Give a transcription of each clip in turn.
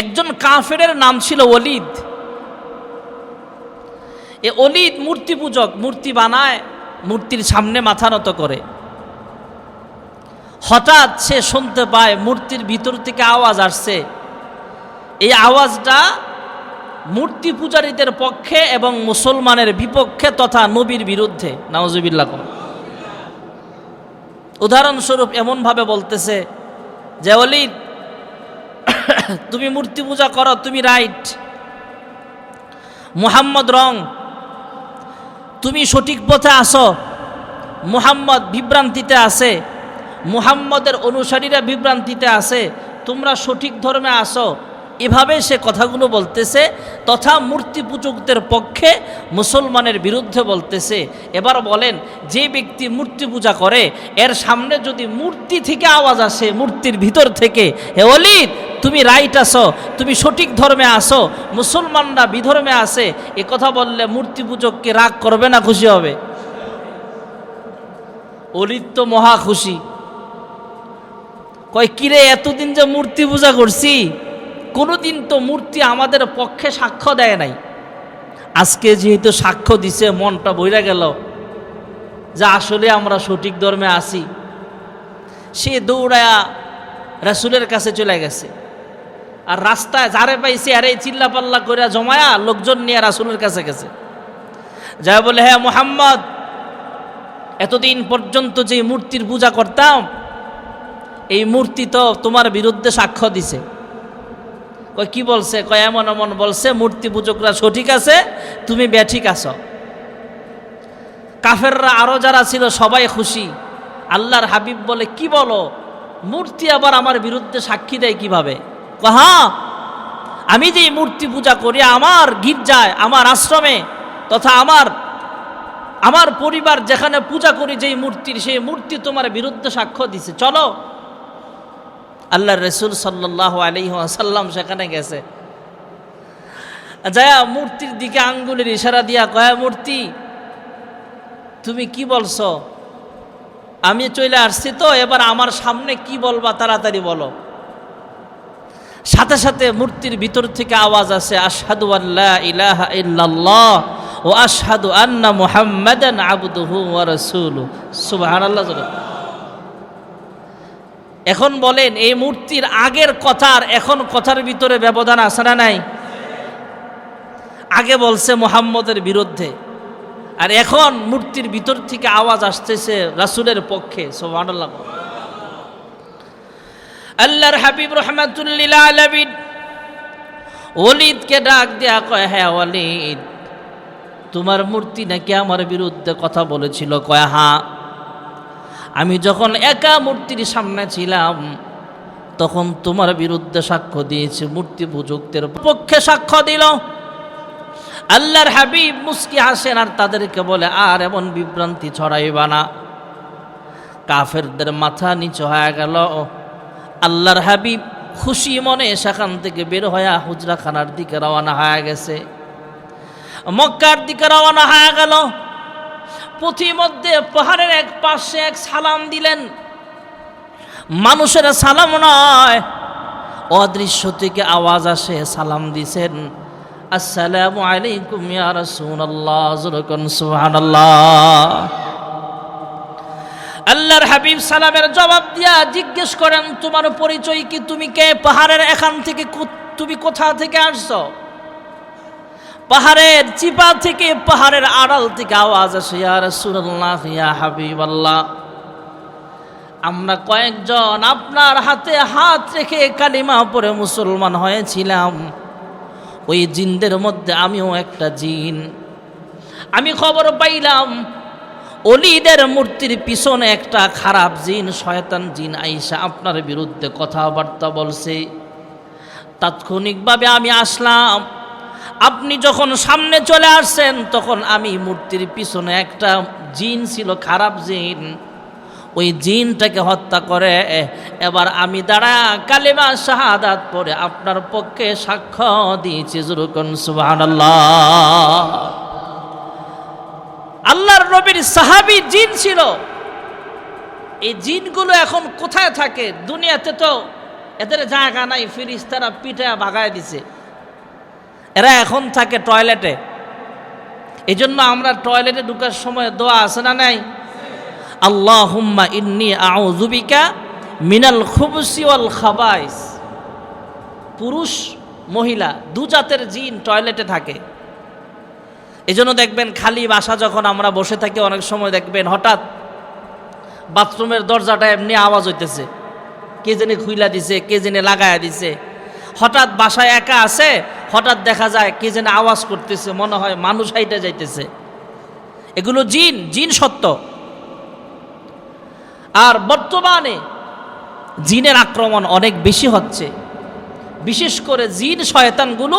একজন কাফেরের নাম ছিল অলিদ এ অলিদ মূর্তি পূজক, মূর্তি বানায়, মূর্তির সামনে মাথা নত করে। হঠাৎ সে শুনতে পায় মূর্তির ভিতর থেকে আওয়াজ আসছে। এই আওয়াজটা মূর্তি পূজারীদের পক্ষে এবং মুসলমানের বিপক্ষে তথা নবীর বিরুদ্ধে। নওয়াজুবিল্লাহ কম। উদাহরণস্বরূপ এমনভাবে বলতেছে যে অলিদ তুমি মূর্তি পূজা করো, তুমি রাইট মুহাম্মদ রং। তুমি সঠিক পথে আসো। মুহাম্মদ বিভ্রান্তিতে আছে। মুহাম্মদের অনুসারীরা বিভ্রান্তিতে আছে। তোমরা সঠিক ধর্মে আসো। এভাবে সে কথাগুলো বলতেছে, তথা মূর্তি পূজকদের পক্ষে মুসলমানের বিরুদ্ধে বলতেছে। এবার বলেন, যে ব্যক্তি মূর্তি পূজা করে, এর সামনে যদি মূর্তি থেকে আওয়াজ আসে, মূর্তির ভিতর থেকে, হে অলিদ তুমি রাইট আসো তুমি সঠিক ধর্মে আসো মুসলমানরা বিধর্মে আসে এ কথা বললে মূর্তি পূজককে রাগ করবে না খুশি হবে? অলিদ তো মহা খুশি। কয়, কিরে, এতদিন যে মূর্তি পূজা করছি, কোনোদিন তো মূর্তি আমাদের পক্ষে সাক্ষ্য দেয় নাই। আজকে যেহেতু সাক্ষ্য দিছে, মনটা বইরা গেল যে আসলে আমরা সঠিক ধর্মে আসি সে দৌড়ায়া রাসুলের কাছে চলে গেছে। আর রাস্তায় যারে পাইছে, আরে চিল্লা পাল্লা করে জমায়া লোকজন নিয়ে রাসুলের কাছে গেছে। যা বলে হ্যাঁ মোহাম্মদ, এতদিন পর্যন্ত যে মূর্তির পূজা করতাম, এই মূর্তি তো তোমার বিরুদ্ধে সাক্ষ্য দিছে। কয়, কি বলছে? কয়, এমন এমন বলছে, মূর্তি পূজকরা সঠিক আছে, তুমি ব্যাঠিক আছো। কাফেররা আরও যারা ছিল, সবাই খুশি। আল্লাহর হাবিব বলে, কি বলো, মূর্তি আবার আমার বিরুদ্ধে সাক্ষী দেয় কীভাবে? কয়, হ্যাঁ আমি যে মূর্তি পূজা করি আমার গির্জায় আমার আশ্রমে তথা আমার আমার পরিবার যেখানে পূজা করি যেই মূর্তির সেই মূর্তি তোমার বিরুদ্ধে সাক্ষ্য দিছে। চলো। আল্লাহ রসুল সাল্লাহ আলহিহাসাল্লাম সেখানে গেছে। যায়া মূর্তির দিকে আঙ্গুলের ইশারা দিয়া কয়া মূর্তি তুমি কি বলছো? আমি চলে আসছি তো এবার আমার সামনে কি বলবা তাড়াতাড়ি বলো। সাথে সাথে মূর্তির ভিতর থেকে আওয়াজ আসে, আশহাদু আল্লাহ ইলাহা ইল্লাল্লাহ ও আশহাদু আন্না মুহাম্মাদান আবদুহু ওয়া রাসূলু সুবহানাল্লাহ এখন বলেন, এই মূর্তির আগের কথার এখন কথার ভিতরে ব্যবধান আছে না নাই? আগে বলছে মোহাম্মদের বিরুদ্ধে। আর এখন মূর্তির ভিতর থেকে আওয়াজ আসতেছে রাসুলের পক্ষে সোহানাল্লাহ আল্লাহর হাবিব রহমাতুল্লিল আলমিন ওলিদকে ডাক দেয়া কয় হ্যাঁ অলিদ তোমার মূর্তি নাকি আমার বিরুদ্ধে কথা বলেছিল? কয় হ্যাঁ আমি যখন একা মূর্তির সামনে ছিলাম, তখন তোমার বিরুদ্ধে সাক্ষ্য দিয়েছে, মূর্তি পূজকদের পক্ষে সাক্ষ্য দিল। আল্লাহর হাবিব মুস্কি হাসেন আর তাদেরকে বলে, আর এমন বিভ্রান্তি ছড়াইবা না। কাফেরদের মাথা নিচু হয়ে গেল। আল্লাহর হাবিব খুশি মনে সেখান থেকে বের হয়ে হুজরাখানার দিকে রওনা হয়ে গেছে। মক্কার দিকে রওনা হয়ে গেল। পথিমধ্যে পাহাড়ের এক পাশে এক সালাম দিলেন। মানুষের সালাম নয়, অদৃশ্য থেকে আওয়াজ আসে, সালাম দিছেন, আসসালামু আলাইকুম ইয়া রাসূলুল্লাহ যুরকুন সুবহানাল্লাহ আল্লাহর হাবিব সালামের জবাব দিয়া জিজ্ঞেস করেন, তোমার পরিচয় কি? তুমি কে? পাহাড়ের এখান থেকে তুমি কোথা থেকে আসছ? পাহাড়ের চিপা থেকে পাহাড়ের আড়াল থেকে আওয়াজ আসে, ইয়া রাসূলুল্লাহ, ইয়া হাবিবাল্লাহ, আমরা কয়েকজন আপনার হাতে হাত রেখে কালিমা পরে মুসলমান হয়েছিলাম। ওই জিনদের মধ্যে আমিও একটা জিন। আমি খবর পাইলাম অলিদের মূর্তির পিছনে একটা খারাপ জিন, শয়তান জিন আইসা আপনার বিরুদ্ধে কথাবার্তা বলছে। তাৎক্ষণিকভাবে আমি আসলাম। আপনি যখন সামনে চলে আসছেন, তখন আমি মূর্তির পিছনে একটা জিন ছিল, খারাপ জিন। ওই জিনটাকে হত্যা করে এবার আমি দাঁড়া কালিমা শাহাদাত পরে আপনার পক্ষে সাক্ষ্য দিয়েছি, জুরুকন সুবহানাল্লাহ। আল্লাহর নবীর সাহাবী জিন ছিল। এই জিনগুলো এখন কোথায় থাকে? দুনিয়াতে তো এদের জায়গা নাই, ফিরিস্তারা পিঠে ভাগায় দিছে। এরা এখন থাকে টয়লেটে। এই জন্য আমরা টয়লেটে ঢুকার সময় দোয়া আছে না নাই? আল্লাহ হুম্মা ইন্নি আউজুবিকা মিনাল খুবসি ওয়াল খাবাইস। পুরুষ, মহিলা, দু জাতের জিন টয়লেটে থাকে। এই জন্য দেখবেন খালি বাসা যখন আমরা বসে থাকি, অনেক সময় দেখবেন হঠাৎ বাথরুমের দরজাটা এমনি আওয়াজ হইতেছে। কে জানি খুইলা দিছে, কে জানি লাগায়া দিছে। হঠাৎ বাসায় একা আছে, হঠাৎ দেখা যায় কে যেন আওয়াজ করতেছে, মনে হয় মানুষ হাইটা যাইতেছে। এগুলো জিন জিন সত্য। আর বর্তমানে জিনের আক্রমণ অনেক বেশি হচ্ছে। বিশেষ করে জিন, শয়তানগুলো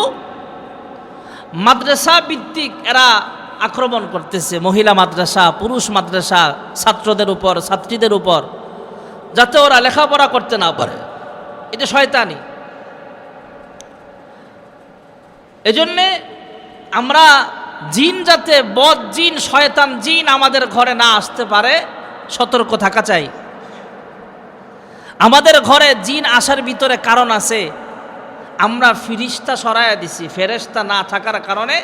মাদ্রাসা ভিত্তিক এরা আক্রমণ করতেছে। মহিলা মাদ্রাসা, পুরুষ মাদ্রাসা, ছাত্রদের উপর, ছাত্রীদের উপর, যাতে ওরা লেখাপড়া করতে না পারে। এটা শয়তানি। এজন্যে আমরা জিন যাতে বদ জিন, শয়তান জিন আমাদের ঘরে না আসতে পারে, সতর্ক থাকা চাই। আমাদের ঘরে জিন আসার ভিতরে কারণ আছে। আমরা ফিরিস্তা সরাইয়া দিছি ফেরেস্তা না থাকার কারণে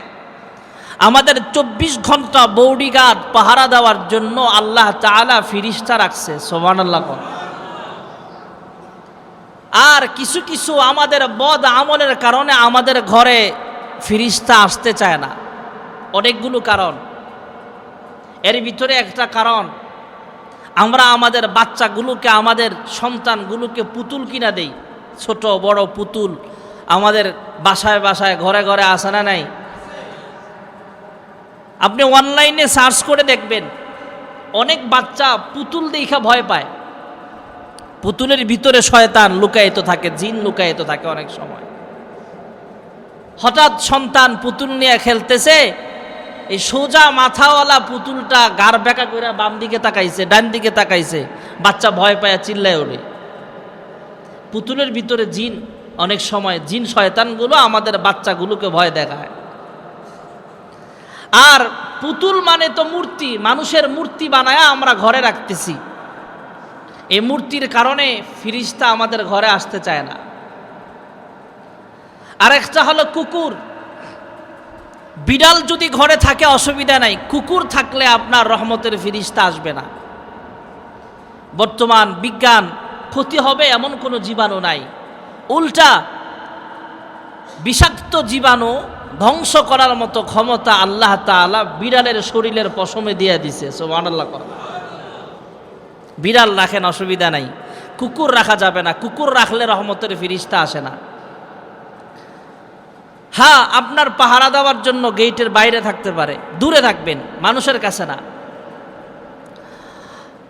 আমাদের চব্বিশ ঘণ্টা বৌডিগার্ড পাহারা দেওয়ার জন্য আল্লাহ তাআলা ফিরিস্তা রাখছে সোমান আল্লাহ আর কিছু কিছু আমাদের বদ আমলের কারণে আমাদের ঘরে ফিরিস্তা আসতে চায় না। অনেকগুলো কারণ। এর ভিতরে একটা কারণ, আমরা আমাদের বাচ্চাগুলোকে, আমাদের সন্তানগুলোকে পুতুল কিনা দেই, ছোট, বড় পুতুল আমাদের বাসায় বাসায়, ঘরে ঘরে আসে না নাই? আপনি অনলাইনে সার্চ করে দেখবেন, অনেক বাচ্চা পুতুল দেখা ভয় পায়। পুতুলের ভিতরে শয়তান লুকায়িত থাকে, জিন লুকায়িত থাকে অনেক সময়। হঠাৎ সন্তান পুতুল নিয়ে খেলতেছে, এই সোজা মাথাওয়ালা পুতুলটা গার বেকা করে বাম দিকে তাকাইছে, ডান দিকে তাকাইছে। বাচ্চা ভয় পায়, চিল্লায় ওঠে পুতুলের ভিতরে জিন অনেক সময় জিন শয়তানগুলো আমাদের বাচ্চাগুলোকে ভয় দেখায়। আর পুতুল মানে তো মূর্তি, মানুষের মূর্তি বানায় আমরা ঘরে রাখতেছি। এই মূর্তির কারণে ফিরিস্তা আমাদের ঘরে আসতে চায় না। আরেকটা হলো কুকুর। বিড়াল যদি ঘরে থাকে অসুবিধা নাই, কুকুর থাকলে আপনার রহমতের ফিরিস্তা আসবে না। বর্তমান বিজ্ঞান ক্ষতি হবে এমন কোনো জীবাণু নাই। উল্টা বিষাক্ত জীবাণু ধ্বংস করার মতো ক্ষমতা আল্লাহ তাআলা বিড়ালের শরীরের পশমে দিয়ে দিছে সোমান আল্লাহ বিড়াল রাখেন অসুবিধা নাই। কুকুর রাখা যাবে না। কুকুর রাখলে রহমতের ফিরিস্তা আসে না। হ্যাঁ আপনার পাহারা দেওয়ার জন্য গেটের বাইরে থাকতে পারে। দূরে থাকবেন, মানুষের কাছে না।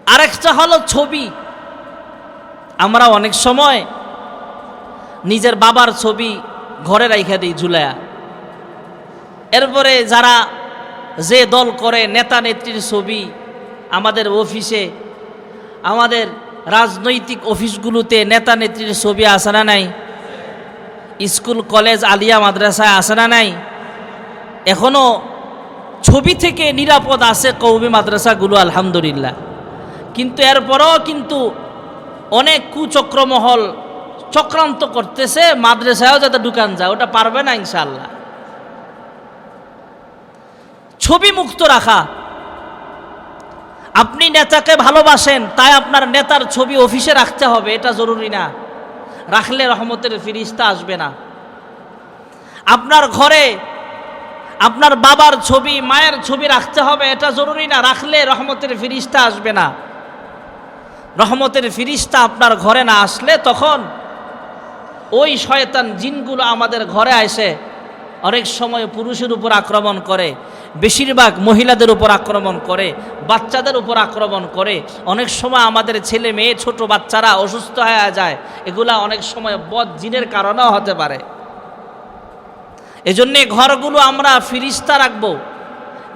আরেকটা হলো ছবি। আমরা অনেক সময় নিজের বাবার ছবি ঘরে রাইখা দিই ঝুলায়া। এরপরে যারা যে দল করে, নেতা নেত্রীর ছবি আমাদের অফিসে, আমাদের রাজনৈতিক অফিসগুলোতে নেতা নেত্রীর ছবি আসে না নাই? স্কুল, কলেজ, আলিয়া মাদ্রাসায় আসে না নাই? এখনও ছবি থেকে নিরাপদ আছে কৌমি মাদ্রাসাগুলো, আলহামদুলিল্লাহ। কিন্তু এরপরও কিন্তু অনেক কুচক্রমহল চক্রান্ত করতেছে, মাদ্রাসায়ও যাতে ঢুকান যায়, ওটা পারবে না ইনশাল্লাহ ছবি মুক্ত রাখা। আপনি নেতাকে ভালোবাসেন, তাই আপনার নেতার ছবি অফিসে রাখতে হবে, এটা জরুরি না। রাখলে রহমতের ফিরিস্তা আসবে না। আপনার ঘরে আপনার বাবার ছবি, মায়ের ছবি রাখতে হবে, এটা জরুরি না। রাখলে রহমতের ফিরিস্তা আসবে না। রহমতের ফিরিস্তা আপনার ঘরে না আসলে তখন ওই শয়তান জিনগুলো আমাদের ঘরে আসে, অনেক সময় পুরুষের উপর আক্রমণ করে, বেশিরভাগ মহিলাদের উপর আক্রমণ করে, বাচ্চাদের উপর আক্রমণ করে, অনেক সময় আমাদের ছেলে মেয়ে, ছোট বাচ্চারা অসুস্থ হয়ে যায়, এগুলা অনেক সময় বদ জিনের কারণেও হতে পারে। এজন্যে ঘরগুলো আমরা ফিরিস্তা রাখব।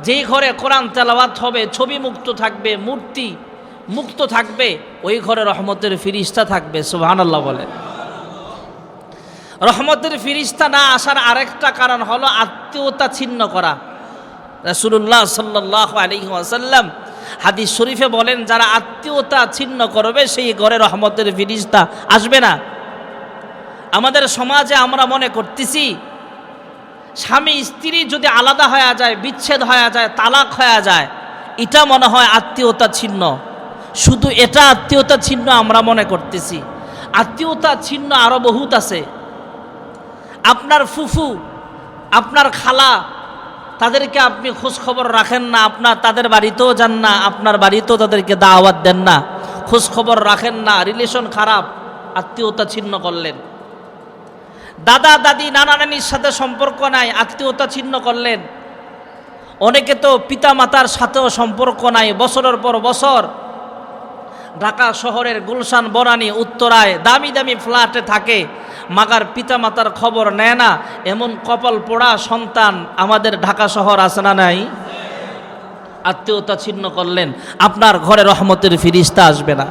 যেই ঘরে কোরআন তেলাওয়াত হবে, ছবি মুক্ত থাকবে, মূর্তি মুক্ত থাকবে, ওই ঘরে রহমতের ফিরিস্তা থাকবে, সুবহানাল্লাহ বলে রহমতের ফিরিস্তা না আসার আরেকটা কারণ হলো আত্মীয়তা ছিন্ন করা। রাসুল্লাহ সাল্লাহ আলী আসাল্লাম হাদিস শরীফে বলেন, যারা আত্মীয়তা ছিন্ন করবে, সেই ঘরে রহমতের ফিরিস্তা আসবে না। আমাদের সমাজে আমরা মনে করতেছি, স্বামী স্ত্রী যদি আলাদা হয়ে যায়, বিচ্ছেদ হয়ে যায়, তালাক হয়ে যায়, এটা মনে হয় আত্মীয়তা ছিন্ন। শুধু এটা আত্মীয়তা ছিন্ন আমরা মনে করতেছি। আত্মীয়তা ছিন্ন আরও বহুত আছে। আপনার ফুফু, আপনার খালা, তাদেরকে আপনি খবর রাখেন না, আপনার, তাদের বাড়িতেও যান না, আপনার বাড়িতেও তাদেরকে দাওয়াত দেন না খবর রাখেন না, রিলেশন খারাপ, আত্মীয়তা ছিন্ন করলেন। দাদা, দাদি, নানা নানির সাথে সম্পর্ক নাই, আত্মীয়তা ছিন্ন করলেন। অনেকে তো পিতা মাতার সাথেও সম্পর্ক নাই, বছরের পর বছর ঢাকা শহরের গুলশান, বনানী, উত্তরায় দামি দামি ফ্ল্যাটে থাকে। মাগার পিতা মাতার খবর নেয় না, এমন কপাল পোড়া সন্তান আমাদের ঢাকা শহর আছে না নাই? আত্মীয়তা ছিন্ন করলেন, আপনার ঘরে রহমতের ফিরিস্তা আসবে না।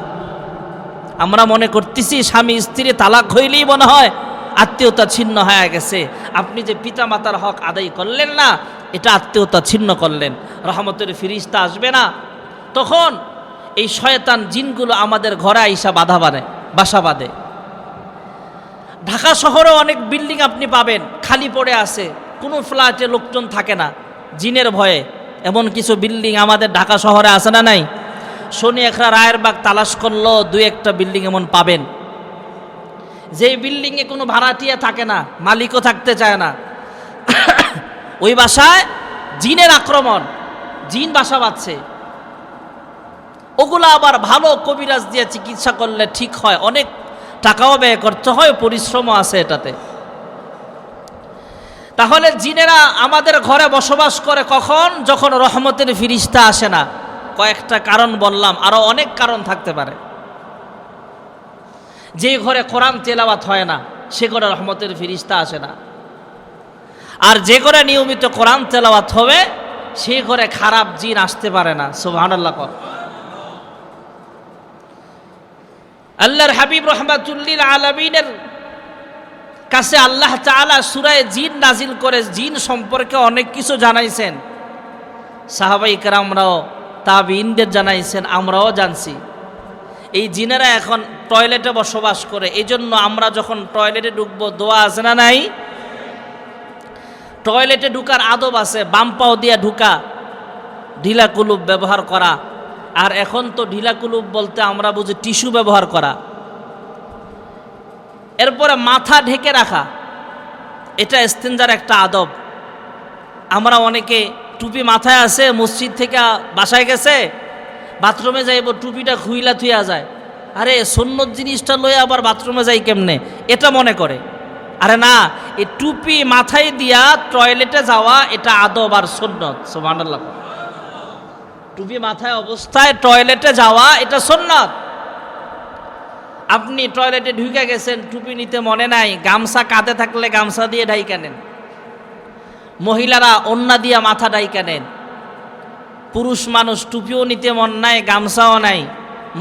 আমরা মনে করতেছি স্বামী স্ত্রী তালাক হইলেই মনে হয় আত্মীয়তা ছিন্ন হয়ে গেছে। আপনি যে পিতা মাতার হক আদায় করলেন না, এটা আত্মীয়তা ছিন্ন করলেন, রহমতের ফিরিস্তা আসবে না। তখন এই শয়তান জিনগুলো আমাদের ঘরে আইসা বাধা বাঁধে বাসা বাঁধে। ঢাকা শহরে অনেক বিল্ডিং আপনি পাবেন, খালি পড়ে আছে, কোনো ফ্ল্যাটে লোকজন থাকে না, জিনের ভয়ে। এমন কিছু বিল্ডিং আমাদের ঢাকা শহরে আছে না নাই? শনি একরা রায়ের বাগ তালাশ করল, দুই একটা বিল্ডিং এমন পাবেন। যেই বিল্ডিংয়ে কোনো ভাড়াটিয়া থাকে না, মালিকও থাকতে চায় না। ওই বাসায় জিনের আক্রমণ, জিন বাসা বাঁধছে। ওগুলো আবার ভালো কবিরাজ দিয়ে চিকিৎসা করলে ঠিক হয়। অনেক টাকাও ব্যয় করতে হয়, পরিশ্রমও আছে এটাতে। তাহলে জিনেরা আমাদের ঘরে বসবাস করে কখন? যখন রহমতের ফিরিস্তা আসে না। কয়েকটা কারণ বললাম আরও অনেক কারণ থাকতে পারে। যে ঘরে কোরআন তেলাওয়াত হয় না, সে ঘরে রহমতের ফিরিস্তা আসে না। আর যে ঘরে নিয়মিত কোরআন তেলাওয়াত হবে, সে ঘরে খারাপ জিন আসতে পারে না, সুবহানাল্লাহ কর। আল্লাহর হাবিব রহমাতুল্লিল আলমিনের কাছে আল্লাহ তাআলা সুরায় জিন নাজিল করে জিন সম্পর্কে অনেক কিছু জানাইছেন। সাহাবাই কেরামরাও তাবিনদের জানাইছেন, আমরাও জানছি। এই জিনেরা এখন টয়লেটে বসবাস করে এই জন্য আমরা যখন টয়লেটে ঢুকবো, দোয়া আছে না নাই? টয়লেটে ঢুকার আদব আছে, বাম পাও দিয়া ঢুকা ঢিলা কুলুপ ব্যবহার করা। আর এখন তো ঢিলা কুলুপ বলতে আমরা বুঝি টিস্যু ব্যবহার করা। এরপরে মাথা ঢেকে রাখা। এটা স্তেঞ্জার একটা আদব। আমরা অনেকে টুপি মাথায় আছে, মসজিদ থেকে বাসায় গেছে, বাথরুমে যাইব, টুপিটা খুইলা থুইয়া যায়। আরে সন্ন্যত জিনিসটা লয়ে আবার বাথরুমে যাই কেমনে? এটা মনে করে। আরে না, এই টুপি মাথায় দিয়া টয়লেটে যাওয়া, এটা আদব আর সন্ন্যত সুবহানাল্লাহ। টুপি মাথায় অবস্থায় টয়লেটে যাওয়া, এটা সন্ন্যত আপনি টয়লেটে ঢুকে গেছেন, টুপি নিতে মনে নাই, গামছা কাঁধে থাকলে গামছা দিয়ে ঢাইকা নেন। মহিলারা অন্যা দিয়া মাথা ঢাইকা নেন। পুরুষ মানুষ টুপিও নিতে মন নাই, গামছাও নাই।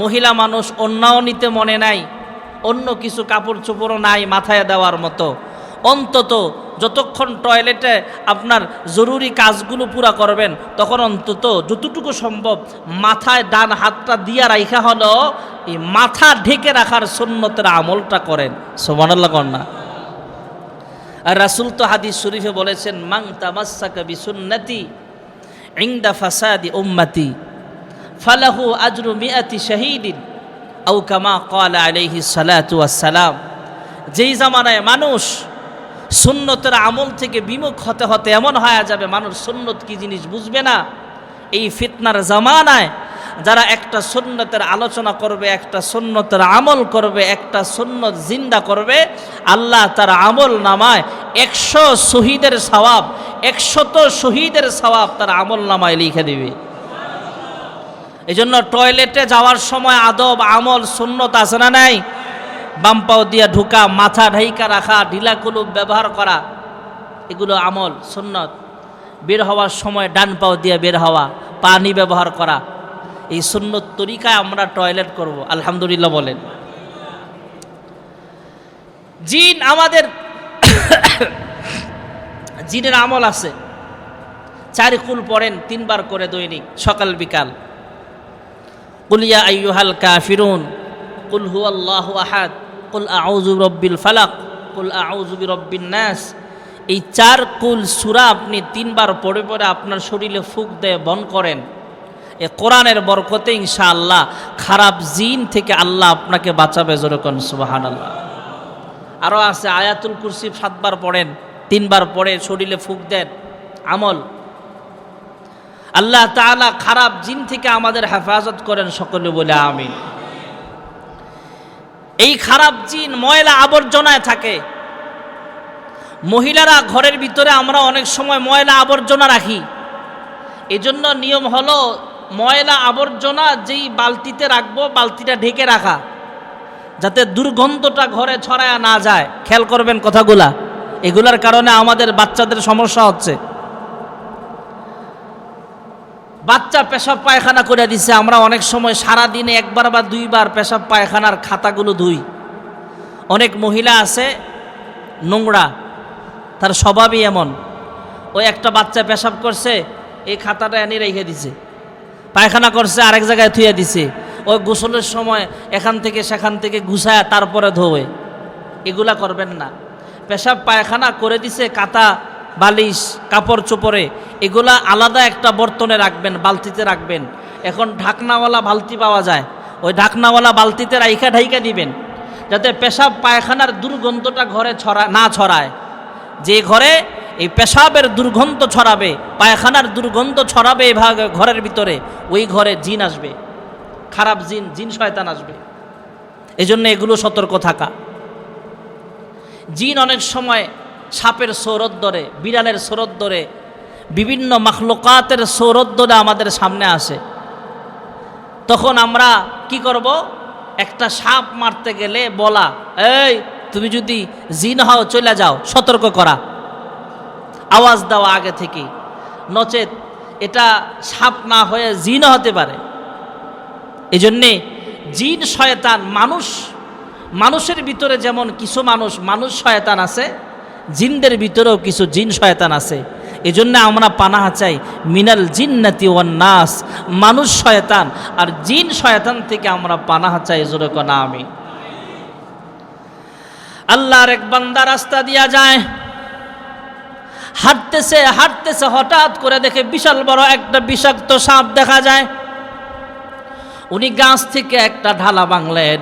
মহিলা মানুষ অন্যাও নিতে মনে নাই। অন্য কিছু কাপড় চোপড়ও নাই মাথায় দেওয়ার মতো। অন্তত যতক্ষণ টয়লেটে আপনার জরুরি কাজগুলো পুরা করবেন, তখন অন্তত যতটুকু সম্ভব মাথায় ডান হাতটা দিয়া রাইখা হলো, এই মাথা ঢেকে রাখার সুন্নতের আমলটা করেন। সোমানাল্লাহ কন্যা আর রাসুল তো হাদিস শরীফে বলেছেন মাং তামাসাকা বিসুন্নতি ইংদা ফাসাদি উম্মতি, ফালাহু আজরু মিয়াতি শাহিদিন আউ কামা ক্বালা আলাইহি সালাতু ওয়াসসালাম। যেই জামানায় মানুষ সুন্নতের আমল থেকে বিমুখ হতে হতে এমন হয়ে যাবে, মানুষ সুন্নত কি জিনিস বুঝবে না। এই ফিতনার জামানায় যারা একটা সুন্নতের আলোচনা করবে, একটা সুন্নতের আমল করবে, একটা সুন্নত জিন্দা করবে, আল্লাহ তার আমল নামায় একশো শহীদের সওয়াব, একশত শহীদের সওয়াব তার আমল নামায় লিখে দিবে। এই জন্য টয়লেটে যাওয়ার সময় আদব আমল সুন্নত আছে না নাই? বাম পাও দিয়া ঢুকা, মাথা ঢাইকা রাখা, ঢিলা কুলুপ ব্যবহার করা, এগুলো আমল, সুন্নত। বের হওয়ার সময় ডান পাও দিয়ে বের হওয়া, পানি ব্যবহার করা। এই সুন্নত তরিকায় আমরা টয়লেট করব, আলহামদুলিল্লাহ বলেন। জিন আমাদের জিনের আমল আছে। চারি কুল পড়েন, তিনবার করে দৈনিক, সকাল, বিকাল। কুলিয়া আইয়ুহাল কাফিরুন, কুল হু আল্লাহ আহাদ। কুল আউযু রব্বিল ফালাক, কুল আউজুবি রব্বিন নাস। এই চার কুল সুরা আপনি তিনবার পড়ে পড়ে আপনার শরীরে ফুক দেয়, বন করেন। এ কোরআনের বরকতে ইনশা আল্লাহ খারাপ জিন থেকে আল্লাহ আপনাকে বাঁচাবে যেরকম সুবাহান আল্লাহ আরও আছে, আয়াতুল কুরসি সাতবার পড়েন, তিনবার পড়ে শরীরে ফুক দেন। আমল। আল্লাহ তাআলা খারাপ জিন থেকে আমাদের হেফাজত করেন সকলে বলে আমিন। এই খারাপ জিন ময়লা আবর্জনায় থাকে। মহিলারা ঘরের ভিতরে আমরা অনেক সময় ময়লা আবর্জনা রাখি। এজন্য নিয়ম হলো ময়লা আবর্জনা যেই বালতিতে রাখব, বালতিটা ঢেকে রাখা। যাতে দুর্গন্ধটা ঘরে ছড়ায়া না যায়। খেয়াল করবেন কথাগুলা। এগুলার কারণে আমাদের বাচ্চাদের সমস্যা হচ্ছে। বাচ্চা পেশাব পায়খানা করে দিছে। আমরা অনেক সময় সারা দিনে একবার বা দুইবার পেশাব পায়খানার খাতাগুলো ধুই। অনেক মহিলা আছে, নোংরা, তার স্বভাবই এমন। ওই একটা বাচ্চা পেশাব করছে, এই খাতাটা এনে রেখে দিছে। পায়খানা করছে, আরেক জায়গায় থুয়ে দিছে। ওই গোসলের সময় এখান থেকে সেখান থেকে গুছায় তারপরে ধোয়ে। এগুলা করবেন না। পেশাব পায়খানা করে দিছে কাতা বালিশ, কাপড় চোপড়ে, এগুলা আলাদা একটা বর্তনে রাখবেন, বালতিতে রাখবেন। এখন ঢাকনাওয়ালা বালতি পাওয়া যায়। ওই ঢাকনাওয়ালা বালতিতে রাইখা ঢাইকা দিবেন, যাতে পেশাব পায়খানার দুর্গন্ধটা ঘরে ছড়া, না ছড়ায়। যে ঘরে এই পেশাবের দুর্গন্ধ ছড়াবে, পায়খানার দুর্গন্ধ ছড়াবে এই ভাগ ঘরের ভিতরে, ওই ঘরে জিন আসবে। খারাপ জিন জিন শয়তান আসবে। এই জন্য এগুলো সতর্ক থাকা। জিন অনেক সময় সাপের সৌরত ধরে, বিড়ালের সৌরত ধরে, বিভিন্ন মাখলুকাতের সৌরত ধরে আমাদের সামনে আসে। তখন আমরা কি করব? একটা সাপ মারতে গেলে বলা, এই, তুমি যদি জিন হও, চলে যাও, সতর্ক করা। আওয়াজ দেওয়া আগে থেকেই। নচেত এটা সাপ না হয়ে জিন হতে পারে। এই জন্যে জিন শয়তান মানুষ, মানুষের ভিতরে যেমন কিছু মানুষ মানুষ শয়তান আছে জিনদের ভিতরেও কিছু জিন শয়তান আছে। এই জন্য আমরা পানাহা চাই, মিনাল জিন্নাতি ওয়ান নাস, মানুষ শয়তান, আর জিন শয়তান থেকে আমরা পানাহা চাই, জোরে না আমি আল্লাহর এক বান্দা রাস্তা দিয়া যায়, হাঁটতেছে হাঁটতেছে, হঠাৎ করে দেখে বিশাল বড় একটা বিষাক্ত সাপ দেখা যায়। উনি গাছ থেকে একটা ঢালা বাংলেন।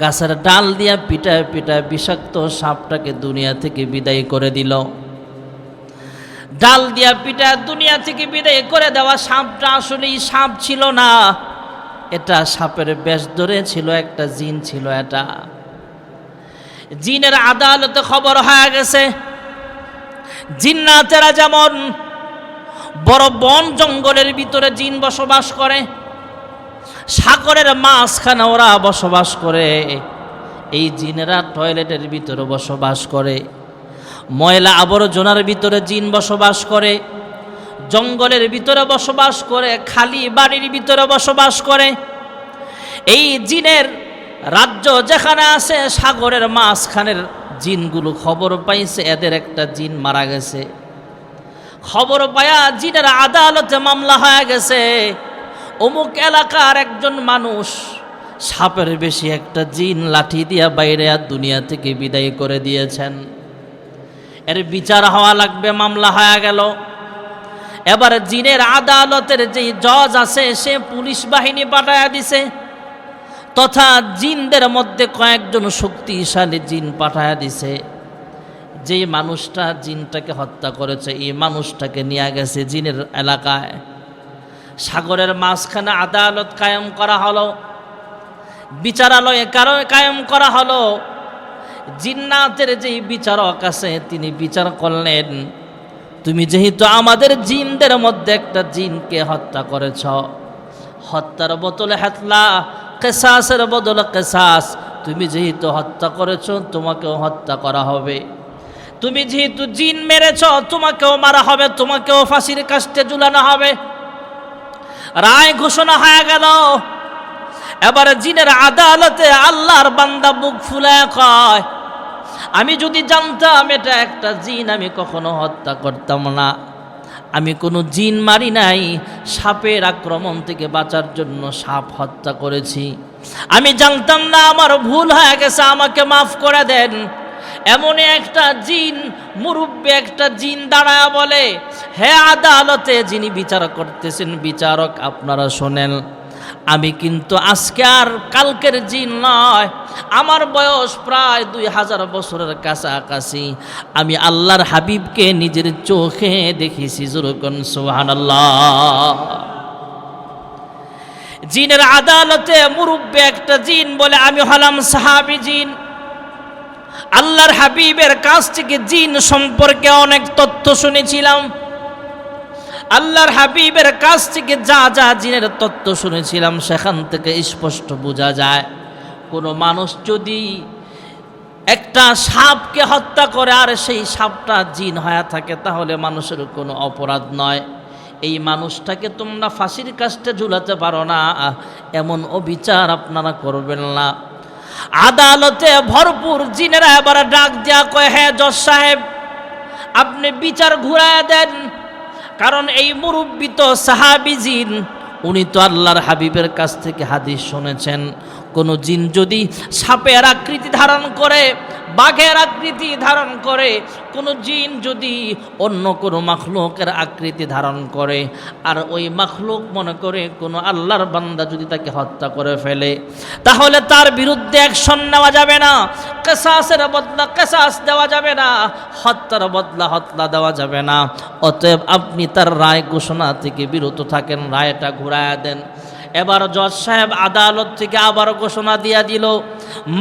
গাছের ডাল দিয়া পিটায় পিটায় বিষাক্ত সাপটাকে দুনিয়া থেকে বিদায় করে দিল। ডাল দিয়া পিটায় দুনিয়া থেকে বিদায় করে দেওয়া সাপটা আসলেই সাপ ছিল না। এটা সাপের বেশ ধরে ছিল, একটা জিন ছিল এটা। জিনের আদালতে খবর হয়ে গেছে, জিন্নাতেরা যেমন বড় বন জঙ্গলের ভিতরে জিন বসবাস করে সাগরের মাঝখানে ওরা বসবাস করে। এই জিনেরা টয়লেটের ভিতরে বসবাস করে। ময়লা আবর্জনার ভিতরে জিন বসবাস করে। জঙ্গলের ভিতরে বসবাস করে, খালি বাড়ির ভিতরে বসবাস করে। এই জিনের রাজ্য যেখানে আছে, সাগরের মাঝখানের জিনগুলো খবর পাইছে, এদের একটা জিন মারা গেছে। খবর পায়া জিনের আদালতে মামলা হয়ে গেছে। অমুক এলাকার একজন মানুষ সাপের বেশি একটা জিন লাঠি দিয়া বাইরে আর দুনিয়া থেকে বিদায় করে দিয়েছেন। এর বিচার হওয়া লাগবে, মামলা হয়ে গেল। এবার জিনের আদালতের যে জজ আছে, সে পুলিশ বাহিনী পাঠায়া দিছে। তথা জিনদের মধ্যে কয়েকজন শক্তিশালী জিন পাঠায়া দিছে। যে মানুষটা জিনটাকে হত্যা করেছে, এই মানুষটাকে নিয়ে গেছে জিনের এলাকায়। সাগরের মাঝখানে আদালত কায়েম করা হলো, বিচারালয়ে কারও কায়েম করা হলো, জিন্নাতের যেই বিচারক আছে তিনি বিচার করলেন, তুমি যেহেতু আমাদের জিনদের মধ্যে একটা জিনকে হত্যা করেছ, হত্যার বদলে হাতলা, কেসাসের বদলে কেসাস, তুমি যেহেতু হত্যা করেছ, তোমাকেও হত্যা করা হবে। তুমি যেহেতু জিন মেরেছ, তোমাকেও মারা হবে, তোমাকেও ফাঁসির কাস্টে ঝুলানো হবে রায় ঘোষণা হয়ে গেল। এবার জিনের আদালতে আল্লাহর বান্দা বুক ফুলে কয়, আমি যদি জানতাম এটা একটা জিন, আমি কখনো হত্যা করতাম না। আমি কোনো জিন মারি নাই, সাপের আক্রমণ থেকে বাঁচার জন্য সাপ হত্যা করেছি। আমি জানতাম না, আমার ভুল হয়ে গেছে, আমাকে মাফ করে দেন। এমনই একটা জিন, মুরব্বী একটা জিন দাঁড়ায় বলে, হে আদালতে যিনি বিচার করতেছেন, বিচারক আপনারা শোনেন, আমি কিন্তু আজকে আর কালকের জিন নয়, আমার বয়স প্রায় দুই হাজার বছরের কাছাকাছি, আমি আল্লাহর হাবিবকে নিজের চোখে দেখেছি জুরকন সোহান জিনের আদালতে মুরব্বী একটা জিন বলে, আমি হলাম সাহাবি জিন। আল্লাহর হাবিবের কাছ থেকে জিন সম্পর্কে অনেক তথ্য শুনেছিলাম। আল্লাহর হাবিবের কাছ থেকে যা যা জিনের তত্ত্ব শুনেছিলাম, সেখান থেকে স্পষ্ট বোঝা যায়। কোনো মানুষ যদি একটা সাপকে হত্যা করে আর সেই সাপটা জিন হয়ে থাকে, তাহলে মানুষের কোনো অপরাধ নয়। এই মানুষটাকে তোমরা ফাঁসির কাজটা ঝুলাতে পারো না, এমন অবিচার আপনারা করবেন না। আদালতে ভরপুর জিনেরা এবার ডাক দেয়া কয় হ্যাঁ জজ সাহেব, আপনি বিচার ঘুরায় দেন, কারণ এই মুরব্বী তো সাহাবি জিন। উনি তো আল্লাহর হাবিবের কাছ থেকে হাদিস শুনেছেন। কোনো জিন যদি সাপের আকৃতি ধারণ করে বাঘের আকৃতি ধারণ করে, কোনো জিন যদি অন্য কোনো মাখলুকের আকৃতি ধারণ করে, আর ওই মাখলুক মনে করে কোনো আল্লাহর বান্দা যদি তাকে হত্যা করে ফেলে, তাহলে তার বিরুদ্ধে অ্যাকশন নেওয়া যাবে না, কেসাসের বদলা কেসাস দেওয়া যাবে না, হত্যার বদলা হত্যা দেওয়া যাবে না। অতএব আপনি তার রায় ঘোষণা থেকে বিরত থাকেন, রায়টা ঘুরায় দেন। এবার জজ সাহেব আদালত থেকে আবার ঘোষণা দিয়া দিল,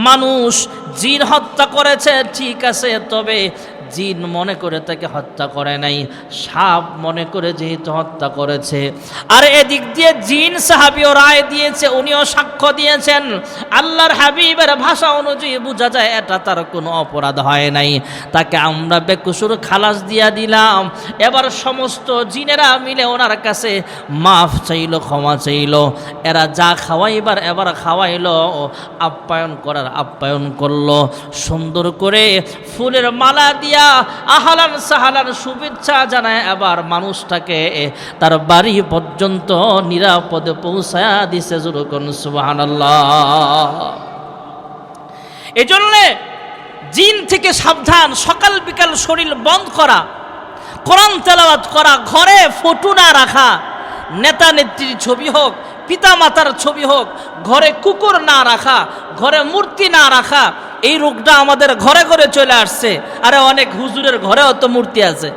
মানুষ জিন হত্যা করেছে, ঠিক আছে, তবে জিন মনে করে তাকে হত্যা করে নাই, সাপ মনে করে যেহেতু হত্যা করেছে। আর এদিক দিয়ে জিন সাহাবিও রায় দিয়েছে, উনিও সাক্ষ্য দিয়েছেন, আল্লাহর হাবিবের ভাষা অনুযায়ী বোঝা যায় এটা তার কোনো অপরাধ হয় নাই। তাকে আমরা বেকুসুর খালাস দিয়া দিলাম। এবার সমস্ত জিনেরা মিলে ওনার কাছে মাফ চাইল, ক্ষমা চাইল। এরা যা খাওয়াইবার এবার খাওয়াইলো, আপ্যায়ন করার আপ্যায়ন করল। সুন্দর করে ফুলের মালা দিয়া আহালান সাহালান শুভেচ্ছা জানায় আবার মানুষটাকে। তার বাড়ি পর্যন্ত নিরাপদে পৌঁছায়া দিছে জুরুকন সুবাহান এই জন্যে জিন থেকে সাবধান, সকাল বিকাল শরীর বন্ধ করা, কোরআন তেলাওয়াত করা, ঘরে ফটো না রাখা নেতা নেত্রীর ছবি হোক পিতা মাতার ছবি হোক, ঘরে কুকুর না রাখা, ঘরে মূর্তি না রাখা, এই রোগটা আমাদের ঘরে ঘরে চলে আসছে। আরে অনেক হুজুরের ঘরেও তো মূর্তি আছে।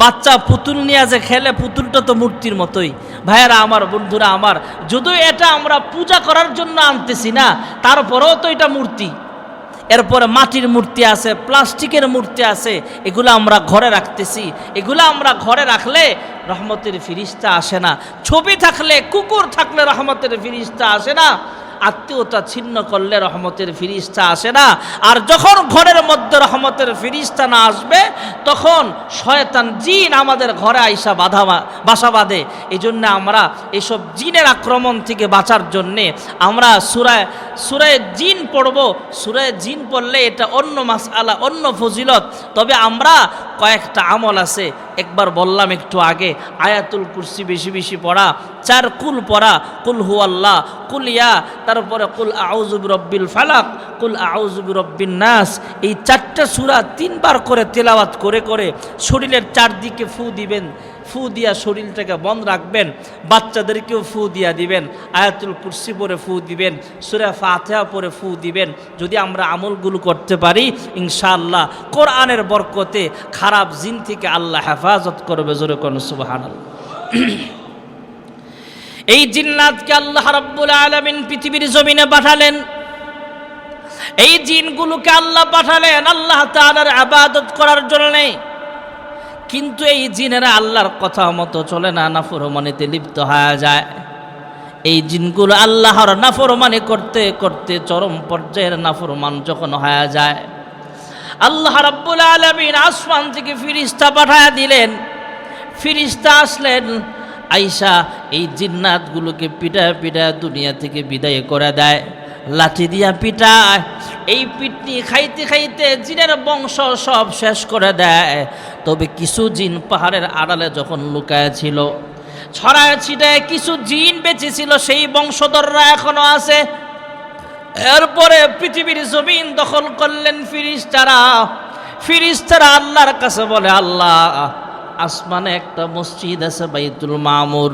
বাচ্চা পুতুল নিয়ে যে খেলে পুতুলটা তো মূর্তির মতোই। ভাইয়েরা, আমার বন্ধুরা, আমার, যদিও এটা আমরা পূজা করার জন্য আনতেছি না, তারপরেও তো এটা মূর্তি। এরপরে মাটির মূর্তি আছে, প্লাস্টিকের মূর্তি আছে, এগুলো আমরা ঘরে রাখতেছি। এগুলো আমরা ঘরে রাখলে রহমতের ফিরিস্তা আসে না। ছবি থাকলে, কুকুর থাকলে রহমতের ফিরিস্তা আসে না। আত্মীয়তা ছিন্ন করলে রহমতের ফিরিস্তা আসে না। আর যখন ঘরের মধ্যে রহমতের ফিরিস্তা না আসবে, তখন শয়তান জিন আমাদের ঘরে আইসা বাধা বাসা বাঁধে। এই জন্য আমরা এসব জিনের আক্রমণ থেকে বাঁচার জন্যে আমরা সুরায় সুরায় জিন পড়ব। সুরায় জিন পড়লে এটা অন্য মাস, আলা, অন্য ফজিলত। তবে আমরা কয়েকটা আমল আছে, একবার বললাম একটু আগে, আয়াতুল কুরসি বেশি বেশি পড়া, চার কুল পড়া, কুল হু আল্লাহ কুল ইয়া, তারপরে কুল আউজুব রব্বিল ফালাক, কুল আউজুব রব্বিন নাস, এই চারটা সুরা তিনবার করে তেলাওয়াত করে করে শরীরের চারদিকে ফু দিবেন। ফু দিয়া শরীরটাকে বন্ধ রাখবেন, বাচ্চাদেরকেও ফু দিয়া দিবেন, আয়াতুল কুরসি পরে ফু দিবেন, সুরা ফাতেহা পরে ফু দিবেন। যদি আমরা আমলগুলো করতে পারি, ইনশাআল্লাহ কোরআনের বরকতে খারাপ জিন থেকে আল্লাহ হেফাজত করবে, জোরে কোন সুবাহান এই জিন্নাতকে আল্লাহ রাব্বুল আলামিন পৃথিবীর জমিনে পাঠালেন। এই জিনগুলোকে আল্লাহ পাঠালেন, আল্লাহ তাআলার আবাদত করার জন্য জন্যে। কিন্তু এই জিনেরা আল্লাহর কথা মতো চলে না, নাফরমানিতে লিপ্ত হয়ে যায়। এই জিনগুলো আল্লাহর নাফরমানি করতে করতে চরম পর্যায়ের নাফরমান যখন হয়ে যায়। আল্লাহ রাব্বুল আলামিন আসমান থেকে ফিরিস্তা পাঠায় দিলেন। ফিরিস্তা আসলেন আইসা এই জিন্নাতগুলোকে পিটায় পিটায় দুনিয়া থেকে বিদায় করে দেয়, লাঠি দিয়া পিটায়। এই পিটনি খাইতে খাইতে জিনের বংশ সব শেষ করে দেয়। তবে কিছু জিন পাহাড়ের আড়ালে যখন লুকায় ছিল, ছড়ায় ছিটায় কিছু জিন বেঁচে ছিল, সেই বংশধররা এখনও আছে। এরপরে পৃথিবীর জমিন দখল করলেন ফিরিস্তারা। ফিরিস্তারা আল্লাহর কাছে বলে, আল্লাহ, আসমানে একটা মসজিদ আছে বাইতুল মামুর।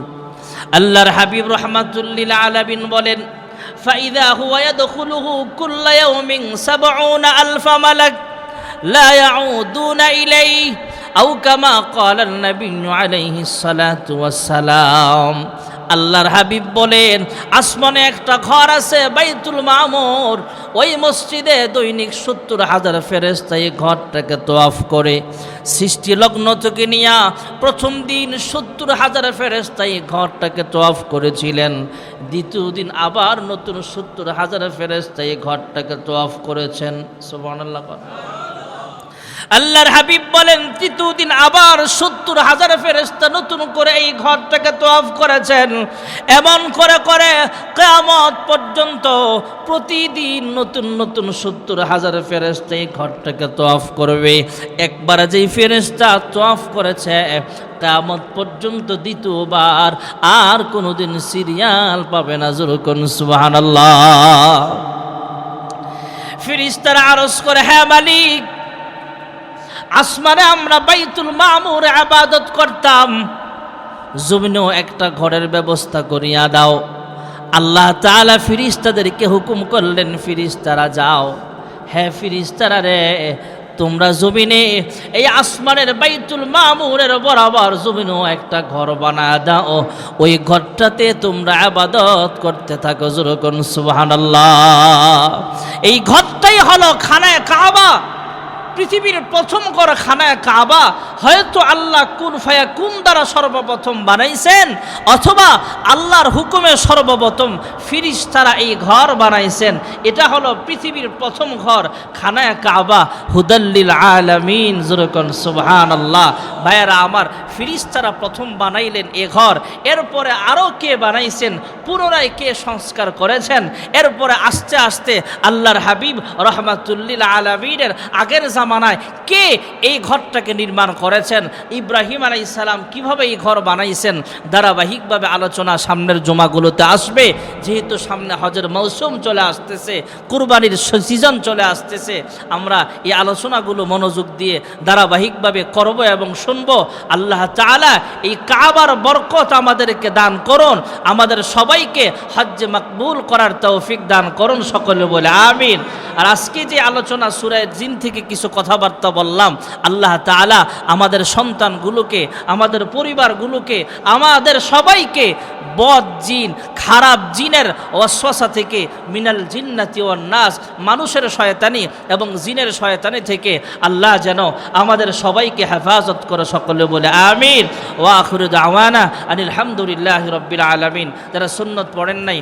আল্লাহর হাবিব রহমাতুল্লিল আলাবিন বলেন فإذا هو يدخله كل يوم سبعون ألف ملك لا يعودون إليه أو كما قال النبي عليه الصلاة والسلام. আল্লাহর হাবিব বলেন, আসমানে একটা ঘর আছে, বাইতুল মামুর। ওই মসজিদে দৈনিক সত্তর হাজার ফেরেস্তা এই ঘরটাকে তোয়াফ করে। সৃষ্টি লগ্ন থেকে নিয়া প্রথম দিন সত্তর হাজার ফেরেস্তা এই ঘরটাকে তোয়াফ করেছিলেন। দ্বিতীয় দিন আবার নতুন সত্তর হাজার ফেরেস্তা এই ঘরটাকে তোয়াফ করেছেন। সুবহানাল্লাহ। আল্লাহর হাবিব বলেন তৃতীয় দিন আবার সত্তর হাজার ফেরেস্তা নতুন করে এই ঘরটাকে তোয়াফ করেছেন। এমন করে করে কেয়ামত পর্যন্ত প্রতিদিন নতুন নতুন সত্তর হাজার ফেরেস্তা এই ঘরটাকে তোয়াফ করবে। একবার যেই ফেরেস্তা তোয়াফ করেছে, কেয়ামত পর্যন্ত দ্বিতীয়বার আর কোনোদিন সিরিয়াল পাবে না। যেরকম সুবাহান আল্লাহ ফিরিস্তারা আরস করে হ্যাঁ মালিক আসমানে আমরা বাইতুল মামুর আবাদত করতাম। জমিনেও একটা ঘরের ব্যবস্থা করিয়া দাও। আল্লাহ তাআলা ফিরিস্তাদেরকে হুকুম করলেন, ফিরিস্তারা যাও। হ্যাঁ ফিরিস্তারা রে, তোমরা জমিনে এই আসমানের বাইতুল মামুরের বরাবর জমিনেও একটা ঘর বানা দাও। ওই ঘরটাতে তোমরা আবাদত করতে থাকো যেরকম সুবহানাল্লাহ। এই ঘরটাই হলো খানায় কাবা। পৃথিবীর প্রথম ঘর খানায় কাবা, হয়তো আল্লাহ কুন ফায়া কুন দ্বারা সর্বপ্রথম বানাইছেন, অথবা আল্লাহর হুকুমে সর্বপ্রথম ফিরিস্তারা এই ঘর বানাইছেন। এটা হলো পৃথিবীর প্রথম ঘর খানায় কাবা। হুদাল্লিল আলামিন যেরকম সুবহান আল্লাহ ভাইয়ারা, আমার ফিরিস্তারা প্রথম বানাইলেন এ ঘর, এরপরে আরও কে বানাইছেন, পুনরায় কে সংস্কার করেছেন, এরপরে আস্তে আস্তে আল্লাহর হাবিব রহমাতুল্লিল আলমিনের আগের জামানায় কে এই ঘরটাকে নির্মাণ করেছেন? ইব্রাহিম আলাই সালাম কীভাবে এই ঘর বানাইছেন? ধারাবাহিকভাবে আলোচনা সামনের জমাগুলোতে আসবে। যেহেতু সামনে হজের মৌসুম চলে আসতেছে, কুরবানির সিজন চলে আসতেছে, আমরা এই আলোচনাগুলো মনোযোগ দিয়ে ধারাবাহিকভাবে করব এবং শুনব। আল্লাহ তাআলা এই কাবার বরকত আমাদেরকে দান করুন। আমাদের সবাইকে হজ্জে মকবুল করার তৌফিক দান করুন সকলে বলে আমিন। আর আজকে যে আলোচনা সুরায় জিন থেকে কিছু কথাবার্তা বললাম, আল্লাহ তাআলা আমাদের সন্তানগুলোকে, আমাদের পরিবারগুলোকে, আমাদের সবাইকে বদ জিন, খারাপ জিনের অশ্বাসা থেকে মিনাল জিন্নাতি ও নাস, মানুষের শয়তানি এবং জিনের শয়তানি থেকে আল্লাহ যেন আমাদের সবাইকে হেফাজত করে সকলে বলে আমিন। ওয়া আখিরু দাওয়ানা আনিল হামদুলিল্লাহি রাব্বিল আলামিন। যারা সুন্নত পড়েন নাই